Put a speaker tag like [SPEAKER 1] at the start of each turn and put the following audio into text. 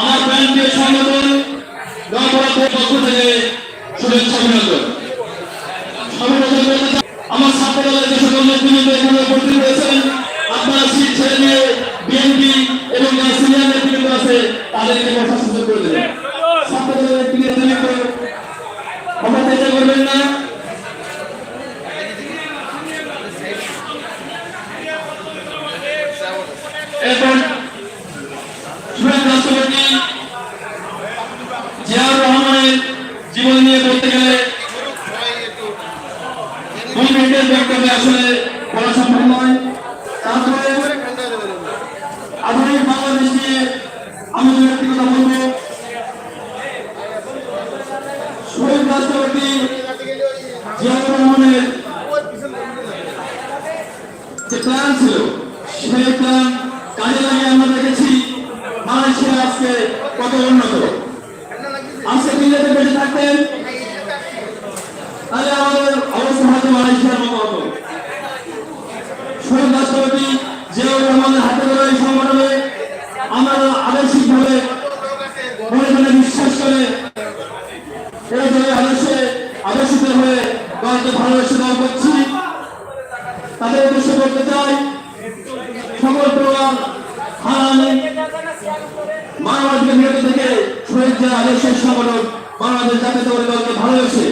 [SPEAKER 1] আমার ব্যাংকের সংগঠন গণপরাধের পক্ষ থেকে শুভেচ্ছা অভিনন্দন। সর্বপ্রথম বলতে চাই, আমার ছাত্র দলের যে সকল নেতৃবৃন্দ এখানে উপস্থিত হয়েছেন আপনারা ছেড়ে দিয়ে বিএনপি তাদেরকে বসার সুযোগ করে দেবেন। ছাত্র একটি নেতৃবৃন্দ কথা চেষ্টা করবেন না এরপর সুরেশ রাষ্ট্রপতি জীবন নিয়ে বলতে গেলে আসলে বলা তারপরে আধুনিক বাংলাদেশ নিয়ে আমি দু একটি কথা বলব। শহীদ রাষ্ট্রপতি জিয়াউর ছিল, সেই প্ল্যান কাজে লাগিয়ে আমরা দেখেছি। কত উন্নত আজকে দিল্লিতে বেঁচে থাকতেন? তাহলে আমাদের অবস্থা হয়তো মালয়েশিয়ার মতো। হতো শহীদ রাষ্ট্রপতি জিয়াউর রহমানের হাতে ধরে এই সংগঠনে আমরা আদর্শিকভাবে মনে বিশ্বাস করে এই যে আদর্শে আদর্শিত হয়ে দলকে ভালোবেসে দল করছি। তাদের উদ্দেশ্য করতে চাই, সকল প্রকার হারানি বিরত থেকে শহীদ যে আদর্শের সংগঠন বাংলাদেশ জাতীয় ভালোবেসে